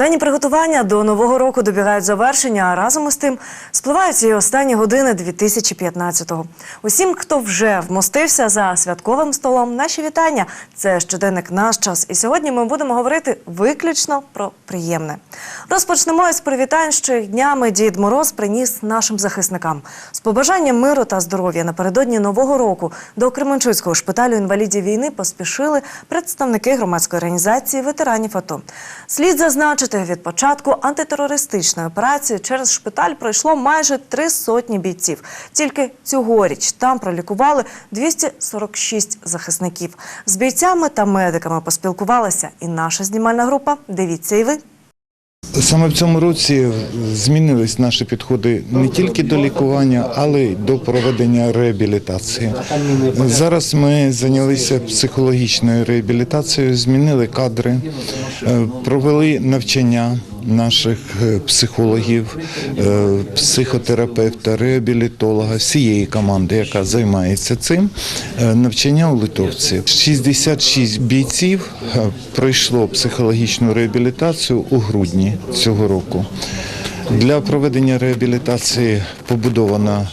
Останні приготування до нового року добігають завершення, а разом із тим спливають і останні години 2015-го. Усім, хто вже вмостився за святковим столом, наші вітання. Це щоденник наш час. І сьогодні ми будемо говорити виключно про приємне. Розпочнемо із привітань, що днями Дід Мороз приніс нашим захисникам з побажанням миру та здоров'я напередодні нового року до Кременчуцького шпиталю інвалідів війни поспішили представники громадської організації ветеранів АТО. Слід зазначити, від початку антитерористичної операції через шпиталь пройшло майже три сотні бійців. Тільки цьогоріч там пролікували 246 захисників. З бійцями та медиками поспілкувалася і наша знімальна група. Дивіться і ви. Саме в цьому році змінились наші підходи не тільки до лікування, але й до проведення реабілітації. Зараз ми зайнялися психологічною реабілітацією, змінили кадри, е, провели навчання наших е, психологів, е, психотерапевта, реабілітолога, всієї команди, яка займається цим. е, Навчання у литовці. 66 бійців пройшло психологічну реабілітацію у грудні цього року. Для проведення реабілітації побудована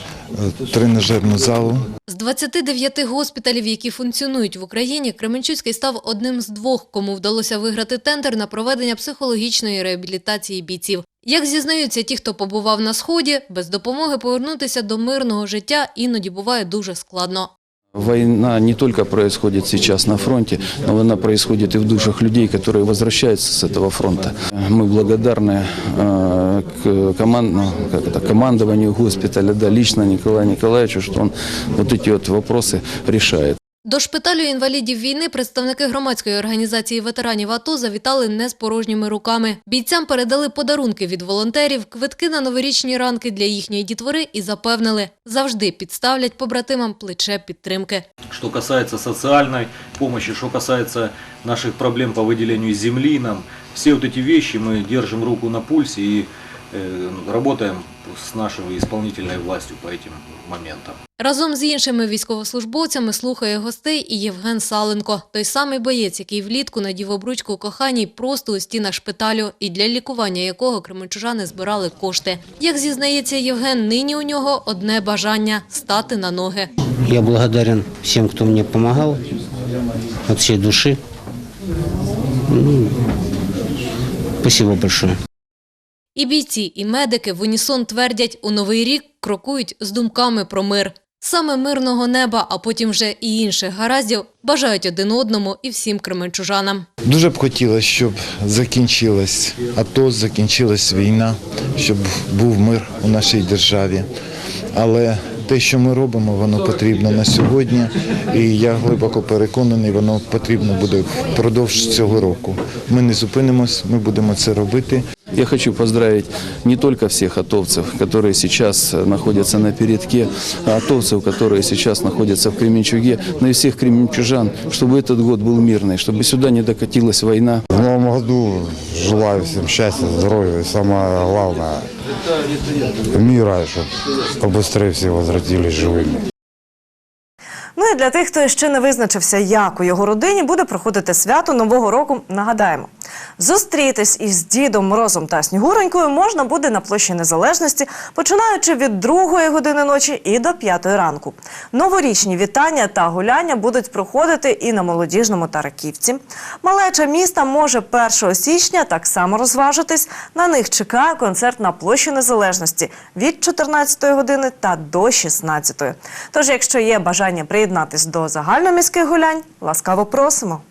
тренажерну залу. З 29 госпіталів, які функціонують в Україні, Кременчуцький став одним з двох, кому вдалося виграти тендер на проведення психологічної реабілітації бійців. Як зізнаються ті, хто побував на сході, без допомоги повернутися до мирного життя іноді буває дуже складно. Война не только происходит сейчас на фронте, но война происходит и в душах людей, которые возвращаются с этого фронта. Мы благодарны э, к команд, ну, как это, командованию госпиталя, да, лично Николаю Николаевичу, что он вот эти вот вопросы решает. До шпиталю інвалідів війни представники громадської організації ветеранів АТО завітали не з порожніми руками. Бійцям передали подарунки від волонтерів, квитки на новорічні ранки для їхньої дітвори і запевнили, завжди підставлять побратимам плече підтримки. Что касается социальной помощи, что касается наших проблем по выделению земли нам, все вот эти вещи мы держим руку на пульсе и э, работаем с нашей исполнительной властью по этим моментам. Разом з іншими військовослужбовцями слухає гостей і Євген Саленко, той самий боєць, який влітку надів обручку коханій просто у стінах шпиталю і для лікування якого кременчужани збирали кошти. Як зізнається Євген, нині у нього одне бажання – стати на ноги. Я благодарен всем, кто мне помогал от всей души. Ну, Спасибо большое. І бійці, і медики в унісон твердять, у новий рік крокують з думками про мир. Саме мирного неба, а потім вже і інших гараздів бажають один одному і всім кременчужанам. Дуже б хотілося, щоб закінчилась АТО, закінчилась війна, щоб був мир у нашій державі. Але те, що ми робимо, воно потрібно на сьогодні, і я глибоко переконаний, воно потрібно буде впродовж цього року. Ми не зупинимось, ми будемо це робити. Я хочу поздравить не только всех атовцев, которые сейчас э, находятся на передке, а атовцев, которые сейчас находятся в Кременчуге, но и всех кременчужан, чтобы этот год был мирный, чтобы сюда не докатилась война. В новом году желаю всем счастья, здоровья и самое главное мира, чтобы побыстрее все возвратились живыми. Ну і для тих, хто ще не визначився, як у його родині буде проходити свято Нового року, нагадаємо. Зустрітись із Дідом Морозом та Снігуронькою можна буде на площі Незалежності, починаючи від другої години ночі і до п'ятої ранку. Новорічні вітання та гуляння будуть проходити і на молодіжному та раківці. Малеча міста може 1 січня так само розважитись. На них чекає концерт на площі Незалежності від 14 години та до 16. Тож, якщо є бажання приєднатись до загальноміських гулянь, ласкаво просимо.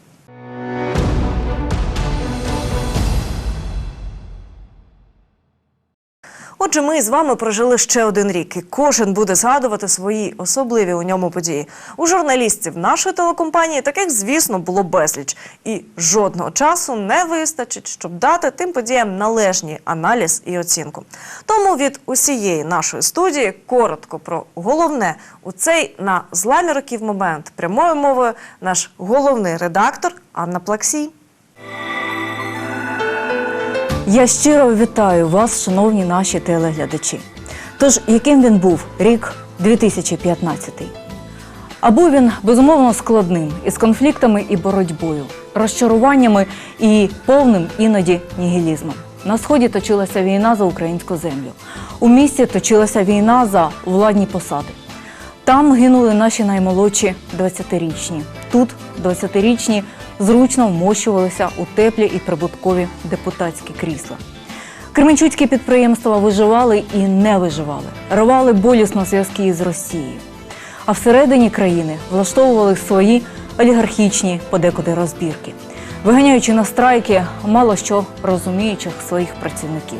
Отже, ми з вами прожили ще один рік, і кожен буде згадувати свої особливі у ньому події. У журналістів нашої телекомпанії таких, звісно, було безліч, і жодного часу не вистачить, щоб дати тим подіям належний аналіз і оцінку. Тому від усієї нашої студії коротко про головне у цей на зламі років момент прямою мовою наш головний редактор Анна Плаксій. Я щиро вітаю вас, шановні наші телеглядачі. Тож, яким він був рік 2015? А був він безумовно складним із конфліктами і боротьбою, розчаруваннями і повним іноді нігілізмом. На сході точилася війна за українську землю. У місті точилася війна за владні посади. Там гинули наші наймолодші 20-річні. Тут 20-річні зручно вмощувалися у теплі і прибуткові депутатські крісла. Кременчуцькі підприємства виживали і не виживали, рвали болісно зв'язки із Росією. А всередині країни влаштовували свої олігархічні подекуди розбірки, виганяючи на страйки мало що розуміючих своїх працівників.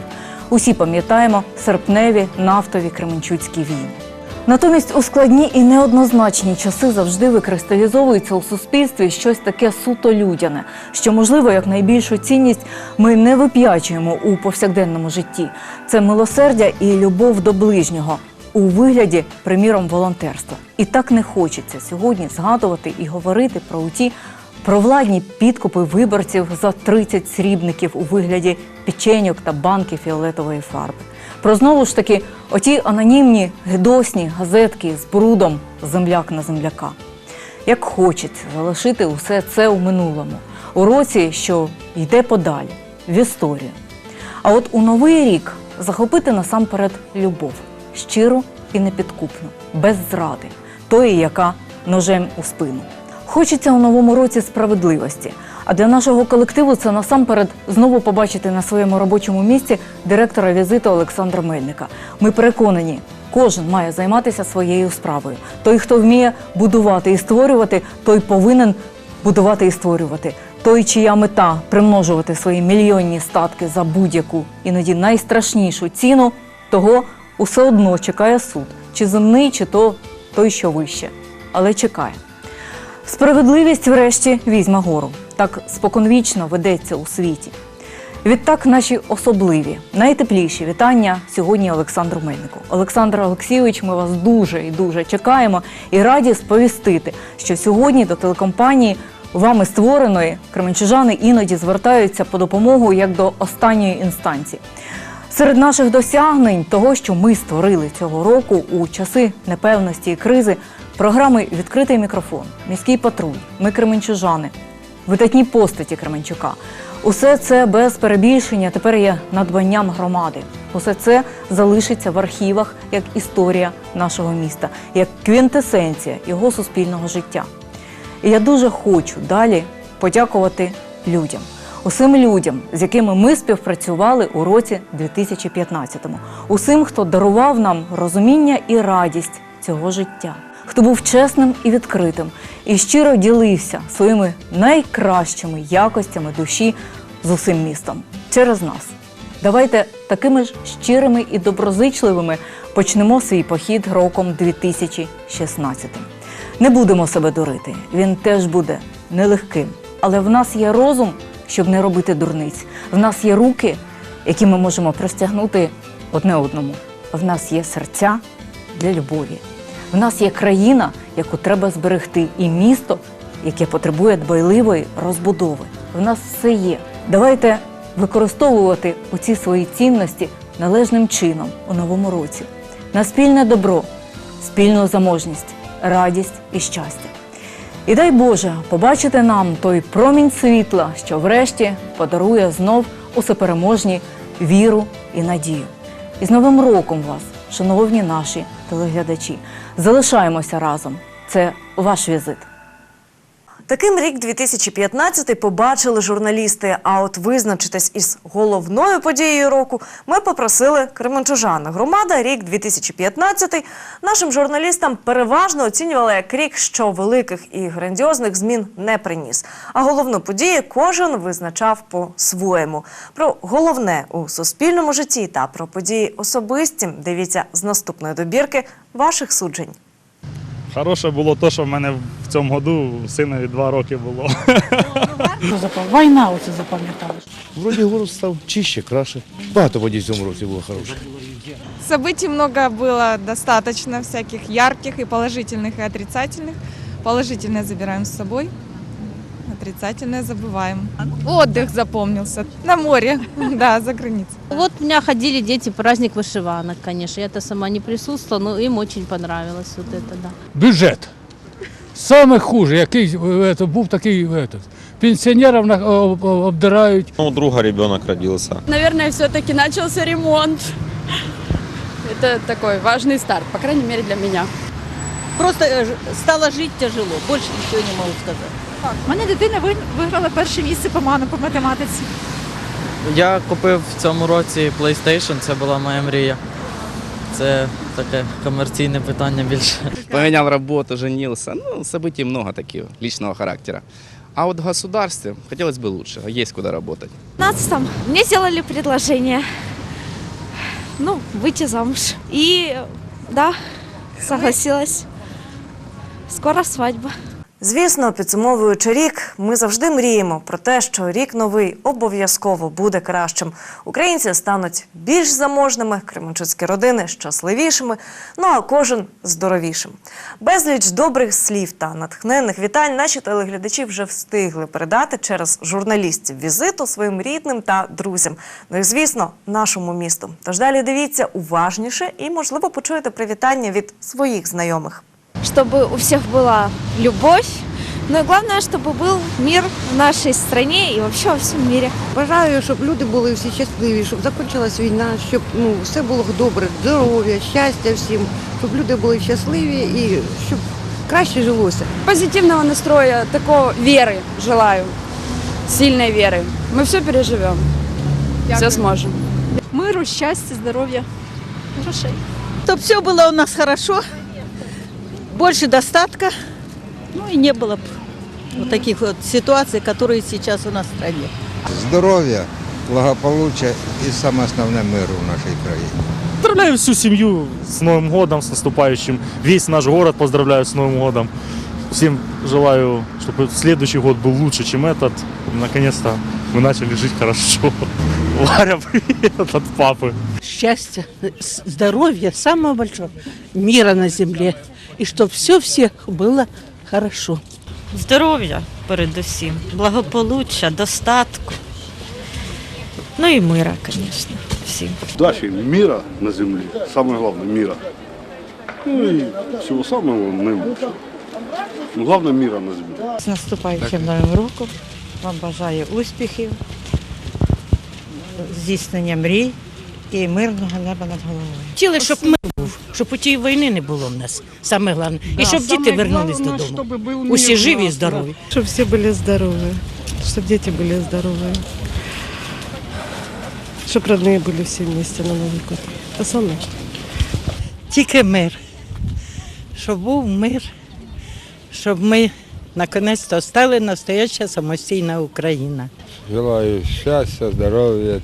Усі пам'ятаємо серпневі нафтові кременчуцькі війни. Натомість у складні і неоднозначні часи завжди викристалізовується у суспільстві щось таке суто людяне, що можливо як найбільшу цінність ми не вип'ячуємо у повсякденному житті. Це милосердя і любов до ближнього у вигляді, приміром, волонтерства. І так не хочеться сьогодні згадувати і говорити про ті провладні підкупи виборців за 30 срібників у вигляді печеньок та банки фіолетової фарби. Про знову ж таки оті анонімні гидосні газетки з брудом земляк на земляка. Як хочеться залишити усе це у минулому, у році, що йде подалі, в історію. А от у новий рік захопити насамперед любов, щиру і непідкупну, без зради, тої, яка ножем у спину. Хочеться у новому році справедливості. А для нашого колективу це насамперед знову побачити на своєму робочому місці директора візиту Олександра Мельника. Ми переконані, кожен має займатися своєю справою. Той, хто вміє будувати і створювати, той повинен будувати і створювати. Той, чия мета примножувати свої мільйонні статки за будь-яку, іноді найстрашнішу ціну, того усе одно чекає суд, чи земний, чи то той, що вище, але чекає. Справедливість, врешті, візьме гору. Так споконвічно ведеться у світі. Відтак, наші особливі, найтепліші вітання сьогодні Олександру Мельнику. Олександр Олексійович, ми вас дуже і дуже чекаємо і раді сповістити, що сьогодні до телекомпанії вами створеної кременчужани іноді звертаються по допомогу як до останньої інстанції. Серед наших досягнень того, що ми створили цього року у часи непевності і кризи, програми Відкритий мікрофон, міський патруль, ми кременчужани, видатні постаті Кременчука. Усе це без перебільшення тепер є надбанням громади. Усе це залишиться в архівах як історія нашого міста, як квінтесенція його суспільного життя. І я дуже хочу далі подякувати людям, усім людям, з якими ми співпрацювали у році 2015-му, усім, хто дарував нам розуміння і радість цього життя, хто був чесним і відкритим і щиро ділився своїми найкращими якостями душі з усім містом через нас. Давайте такими ж щирими і доброзичливими почнемо свій похід роком 2016. Не будемо себе дурити. Він теж буде нелегким. Але в нас є розум, щоб не робити дурниць. В нас є руки, які ми можемо простягнути одне одному. В нас є серця для любові. В нас є країна, яку треба зберегти, і місто, яке потребує дбайливої розбудови. В нас все є. Давайте використовувати оці свої цінності належним чином у новому році на спільне добро, спільну заможність, радість і щастя. І дай Боже побачити нам той промінь світла, що врешті подарує знов усепереможні віру і надію. І з Новим роком вас, шановні наші телеглядачі, залишаємося разом. Це ваш візит. Таким рік 2015 побачили журналісти. А от визначитись із головною подією року ми попросили кременчужани. Громада рік 2015 нашим журналістам переважно оцінювала як рік, що великих і грандіозних змін не приніс. А головну подію кожен визначав по-своєму. Про головне у суспільному житті та про події особисті дивіться з наступної добірки ваших суджень. Хороше було те, що в мене в цьому году синові два роки було. Війна оце запам'яталась. Вроді город став чище, краще. Багато водій в цьому році було хороше. Событий много было достаточно, всяких ярких и положительных, и отрицательных. Положительное забираем с собой, отрицательное забываем. Отдых запомнился на море, да, за границей. Вот у меня ходили дети, праздник вышиванок, конечно. Я-то сама не присутствовала, но им очень понравилось вот это, да. Бюджет. Саме хуже, який е, це, був такий е, це, пенсіонерів на- об- об- обдирають. У друга ребенок родился. Наверное, все-таки начался ремонт. Это такой важный старт, по крайней мере для меня. Просто е, ж- стало жити тяжело, більше нічого не можу сказати. У мене дитина виграла перше місце по ману по математиці. Я купив в цьому році PlayStation, це була моя мрія. Це таке комерційне питання більше. Поменял работу, женился. Ну, событий много таких личного характера. А вот в государстве хотелось бы лучше, есть куда работать. В 15 мне сделали предложение, ну, выйти замуж. И, да, согласилась. Скоро свадьба. Звісно, підсумовуючи рік, ми завжди мріємо про те, що рік новий обов'язково буде кращим. Українці стануть більш заможними, кременчуцькі родини щасливішими, ну а кожен здоровішим. Безліч добрих слів та натхненних вітань наші телеглядачі вже встигли передати через журналістів візиту своїм рідним та друзям. Ну і звісно, нашому місту. Тож далі дивіться уважніше і, можливо, почуєте привітання від своїх знайомих Чтобы у всех была любовь, ну и главное, чтобы был мир в нашей стране и вообще во всем мире. Бажаю, щоб люди були всі щасливі, щоб закінчилась війна, щоб ну, все було добре, здоров'я, щастя всім, щоб люди були щасливі і щоб краще жилося. Позитивного настроя, такого веры желаю, сильной веры. Мы все переживем, все сможем. Миру, счастья, здоровья, грошей. Щоб все було у нас хорошо, більше достатка, ну і не було б вот таких вот ситуаций, которые сейчас у нас в стране. Здоров'я, благополуччя і саме основне миру в нашій країні. Поздравляю всю семью с Новым годом, с наступающим. Весь наш город поздравляю с Новым годом. Всем желаю, чтобы следующий год был лучше, чем этот. И, Наконец-то мы начали жить хорошо. Варя, привет от папы. Счастья, здоровья, самого большого, мира на земле. И чтобы все всех было хорошо. Здоров'я передусім, благополуччя, достатку. Ну і мира, звісно, всім. Дачі міра на землі, саме головне міра. Ну і всього самого найкращого. Ну, головне міра на землі. З наступаючим новим роком вам бажаю успіхів, здійснення мрій і мирного неба над головою. Хотіли, щоб був, щоб у тій війни не було в нас. Саме головне. І щоб діти вернулись додому. Усі живі і здорові. Щоб всі були здорові, щоб діти були здорові. Щоб родні були всі вместе на Новий год. Це саме. Тільки мир. Щоб був мир, щоб ми наконець-то стали настояща самостійна Україна. Желаю щастя, здоров'я,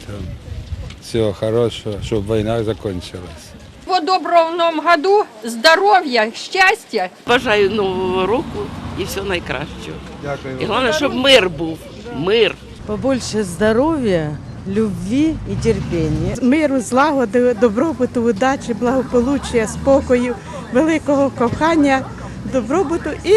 всього хорошого, щоб війна закінчилась. По доброго в новому году, здоров'я, щастя. Бажаю нового року і всього найкращого. Дякую. І головне, щоб мир був. Мир. Побольше здоров'я, любві і терпіння. Миру, злагоди, добробуту, удачі, благополуччя, спокою, великого кохання, добробуту і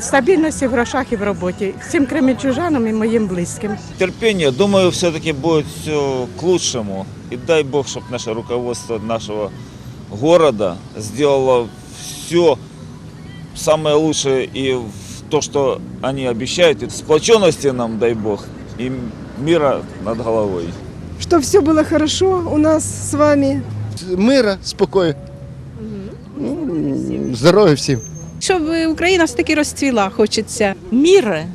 стабільності в грошах і в роботі. Всім кремічужанам і моїм близьким. Терпение, думаю, все-таки будет все к лучшему. И дай Бог, чтобы наше руководство нашего города сделало все самое лучшее и в то, что они обещают. И сплоченности нам, дай Бог, и мира над головой. Щоб все було хорошо у нас з вами. Мира, спокою. Здоров'я всім. Щоб Україна все таки розцвіла, хочеться. Мира,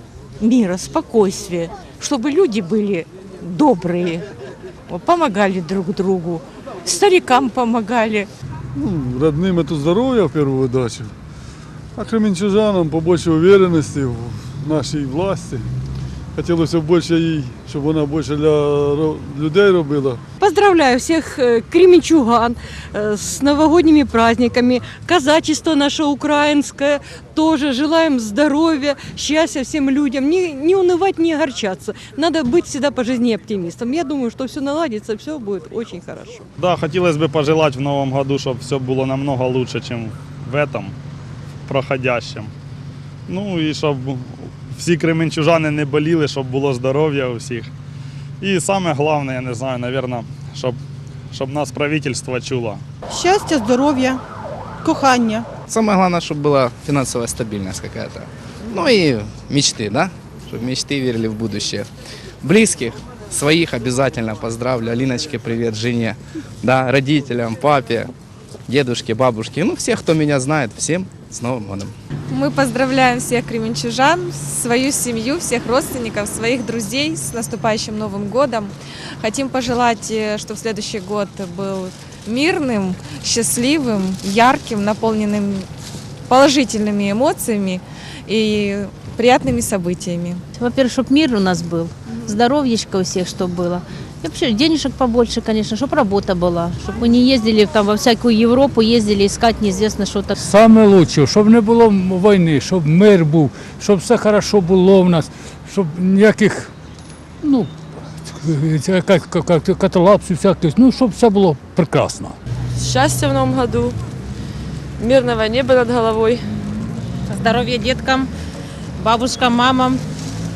мира, спокойствия, чтобы люди были добрые, помогали друг другу, старикам помогали. Ну, родным это здоровья в первую дачу, а кременчужанам побольше уверенности в нашій власті. Хотілося б більше їй, щоб вона більше для ро- людей робила. Поздравляю всех э, кременчуган э, с новогодними праздниками. Казачество наше украинское тоже. Желаем здоровья, счастья всем людям. Не, не унывать, не огорчаться. Надо быть всегда по жизни оптимистом. Я думаю, что все наладится, все будет очень хорошо. Да, хотелось бы пожелать в новом году, чтобы все было намного лучше, чем в этом проходящем. Ну і щоб всі кременчужани не боліли, щоб було здоров'я у всіх. І саме головне, я не знаю, напевно, щоб, щоб нас правительство чуло. Щастя, здоров'я, кохання. Самое главное, чтобы была финансовая стабильность какая-то. Ну и мечты, да? Чтобы мечты верили в будущее. Близких, своих обязательно поздравлю. Алиночке привет, жене, да, родителям, папе, дедушке, бабушке. Ну, всех, кто меня знает, всем С Новым годом. Мы поздравляем всех кременчужан, свою семью, всех родственников, своих друзей с наступающим Новым годом. Хотим пожелать, э, чтобы следующий год был мирным, счастливым, ярким, наполненным положительными эмоциями и приятными событиями. Во-первых, чтобы мир у нас был, здоровьечко у всех, чтобы было. И вообще денежек побольше, конечно, чтобы работа была, чтобы мы не ездили там во всякую Европу, ездили искать неизвестно что-то. Саме лучше, щоб не було війни, щоб мир був, щоб все хорошо було в нас, щоб ніяких, ну, як- як- як- каталапсів всяких, ну, щоб все було прекрасно. Счастья в новом году, мирного неба над головой. Здоровья деткам, бабушкам, мамам,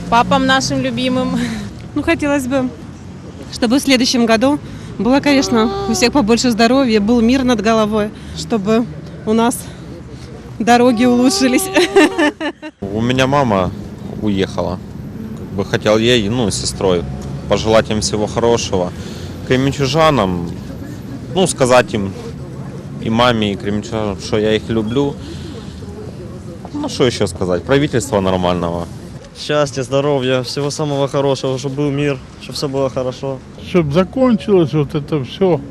папам нашим любимым. Ну, хотелось бы, чтобы в следующем году было, конечно, у всех побольше здоровья, был мир над головой, чтобы у нас дороги улучшились. У меня мама уехала. Как бы хотел ей, ну, и сестрой пожелать им всего хорошего. Кременчужанам, ну, сказать им, и маме, и кременчужанам, что я их люблю. Ну, что еще сказать? Правительство нормального. Счастья, здоровья, всего самого хорошего, чтобы был мир, чтобы все было хорошо. Чтобы закончилось вот это все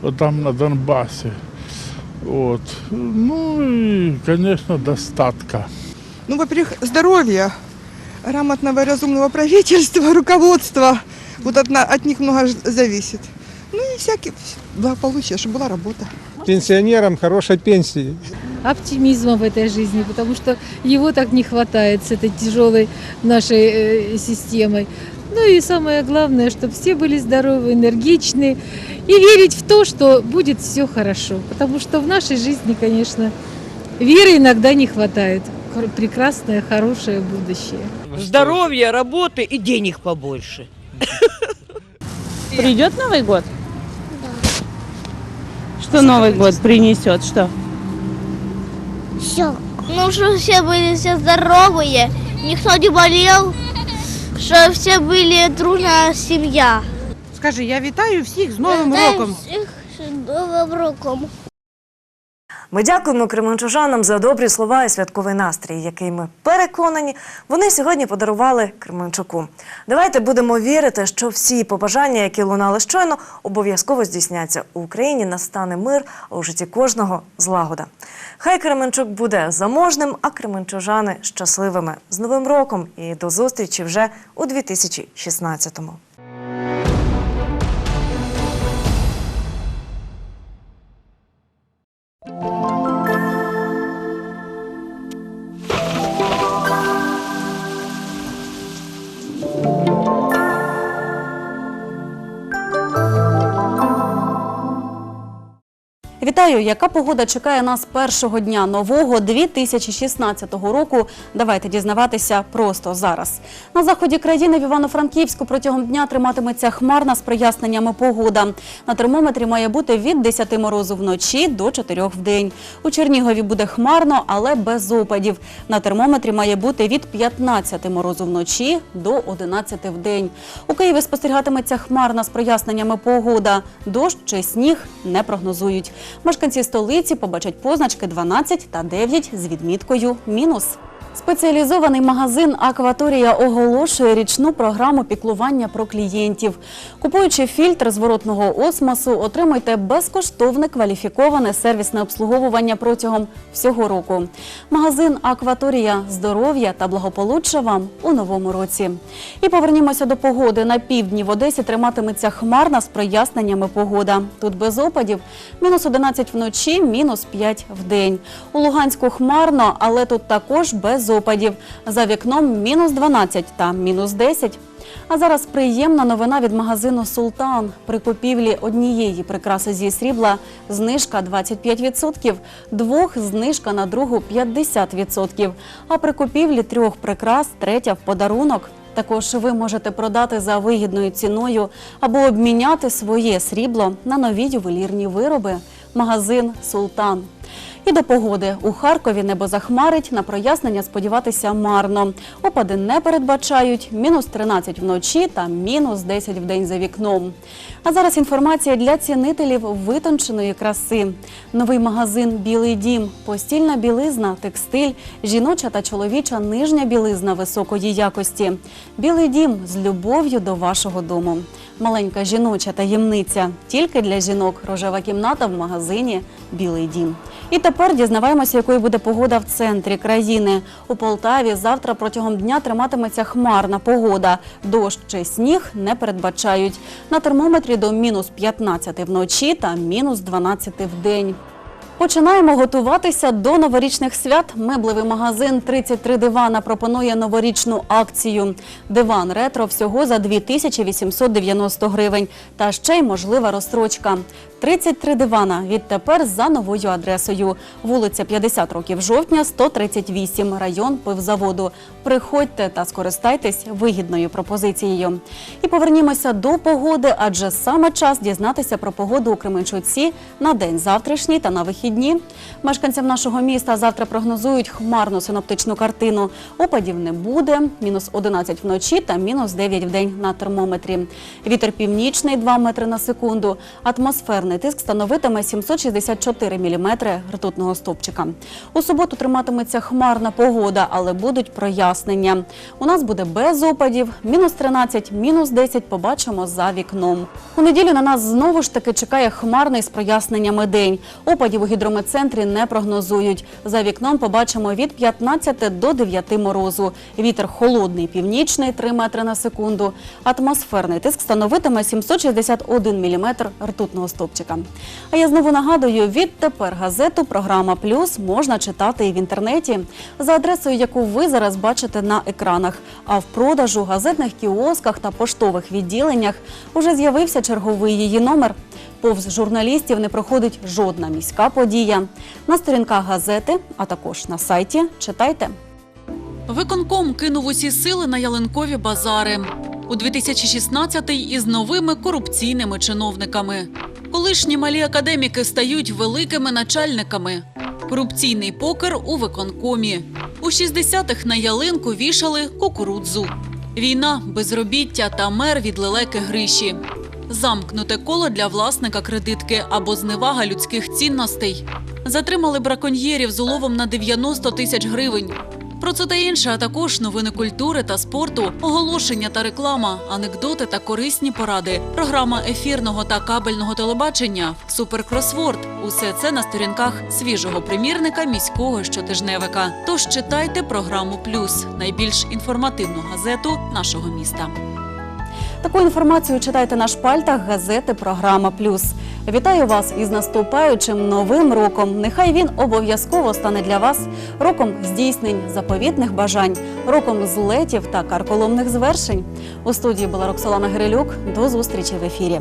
вот там на Донбассе. Вот. Ну и, конечно, достатка. Ну, во-первых, здоровья, грамотного и разумного правительства, руководства. Вот от, от них много зависит. Ну и всякие благополучия, чтобы была работа. Пенсионерам хорошей пенсии. Оптимизма в этой жизни, потому что его так не хватает с этой тяжелой нашей э, системой. Ну и самое главное, чтобы все были здоровы, энергичны и верить в то, что будет все хорошо. Потому что в нашей жизни, конечно, веры иногда не хватает. Прекрасное, хорошее будущее. Здоровья, работы и денег побольше. Придет Новый год? Что Новый год принесет? Что? Все. Ну, что все были все здоровые, никто не болел, что все были дружная семья. Скажи, я вітаю всіх з Новим Вітаю роком. всіх з Новим роком. Ми дякуємо кременчужанам за добрі слова і святковий настрій, який ми переконані, вони сьогодні подарували Кременчуку. Давайте будемо вірити, що всі побажання, які лунали щойно, обов'язково здійсняться. У Україні настане мир, а у житті кожного злагода. Хай Кременчук буде заможним, а кременчужани щасливими. З Новим роком і до зустрічі вже у 2016-му. Вітаю! Яка погода чекає нас першого дня нового 2016 року? Давайте дізнаватися просто зараз. На заході країни в Івано-Франківську протягом дня триматиметься хмарна з проясненнями погода. На термометрі має бути від 10 морозу вночі до 4 в день. У Чернігові буде хмарно, але без опадів. На термометрі має бути від 15 морозу вночі до 11 в день. У Києві спостерігатиметься хмарна з проясненнями погода. Дощ чи сніг не прогнозують. Мешканці столиці побачать позначки 12 та 9 з відміткою мінус. Спеціалізований магазин Акваторія оголошує річну програму піклування про клієнтів. Купуючи фільтр зворотного осмосу, отримуйте безкоштовне кваліфіковане сервісне обслуговування протягом всього року. Магазин Акваторія здоров'я та благополуччя вам у новому році. І повернімося до погоди. На півдні в Одесі триматиметься хмарна з проясненнями погода. Тут без опадів мінус 11 вночі, мінус 5 в день. У Луганську хмарно, але тут також без опадів. За вікном мінус 12 та мінус 10. А зараз приємна новина від магазину Султан. При купівлі однієї прикраси зі срібла знижка 25%, двох знижка на другу 50%. А при купівлі трьох прикрас третя в подарунок. Також ви можете продати за вигідною ціною або обміняти своє срібло на нові ювелірні вироби. Магазин Султан. І до погоди у Харкові небо захмарить, на прояснення сподіватися марно. Опади не передбачають мінус 13 вночі та мінус 10 в день за вікном. А зараз інформація для цінителів витонченої краси. Новий магазин Білий дім, постільна білизна, текстиль, жіноча та чоловіча нижня білизна високої якості. Білий дім з любов'ю до вашого дому. Маленька жіноча таємниця тільки для жінок. Рожева кімната в магазині Білий дім. І тепер дізнаваємося, якою буде погода в центрі країни. У Полтаві завтра протягом дня триматиметься хмарна погода. Дощ чи сніг не передбачають. На термометрі до мінус 15 вночі та мінус 12 в день. Починаємо готуватися до новорічних свят. Меблевий магазин 33 дивана пропонує новорічну акцію. Диван ретро всього за 2890 гривень. Та ще й можлива розстрочка. 33 дивана відтепер за новою адресою. Вулиця 50 років жовтня, 138, район пивзаводу. Приходьте та скористайтесь вигідною пропозицією. І повернімося до погоди, адже саме час дізнатися про погоду у Кременчуці на день завтрашній та на вихідні. Мешканцям нашого міста завтра прогнозують хмарну синоптичну картину. Опадів не буде. Мінус 11 вночі та мінус 9 в день на термометрі. Вітер північний 2 метри на секунду. Атмосферний тиск становитиме 764 міліметри ртутного стовпчика. У суботу триматиметься хмарна погода, але будуть прояснення. У нас буде без опадів. Мінус 13, мінус 10 побачимо за вікном. У неділю на нас знову ж таки чекає хмарний з проясненнями день. Опадів у гідрометцентрі не прогнозують. За вікном побачимо від 15 до 9 морозу. Вітер холодний, північний 3 метри на секунду. Атмосферний тиск становитиме 761 міліметр ртутного стовпчика. А я знову нагадую, відтепер газету програма Плюс можна читати і в інтернеті за адресою, яку ви зараз бачите на екранах. А в продажу газетних кіосках та поштових відділеннях уже з'явився черговий її номер. Повз журналістів не проходить жодна міська подія. На сторінках газети, а також на сайті читайте. Виконком кинув усі сили на ялинкові базари. У 2016-й із новими корупційними чиновниками. Колишні малі академіки стають великими начальниками. Корупційний покер у виконкомі. У 60-х на ялинку вішали кукурудзу. Війна, безробіття та мер від лелеки Гриші. Замкнуте коло для власника кредитки або зневага людських цінностей. Затримали браконьєрів з уловом на 90 тисяч гривень. Про це та інше, а також новини культури та спорту, оголошення та реклама, анекдоти та корисні поради, програма ефірного та кабельного телебачення, суперкросворд. Усе це на сторінках свіжого примірника міського щотижневика. Тож читайте програму Плюс найбільш інформативну газету нашого міста. Таку інформацію читайте на шпальтах газети Програма Плюс. Вітаю вас із наступаючим новим роком. Нехай він обов'язково стане для вас роком здійснень, заповітних бажань, роком злетів та карколомних звершень. У студії була Роксолана Гирилюк. До зустрічі в ефірі.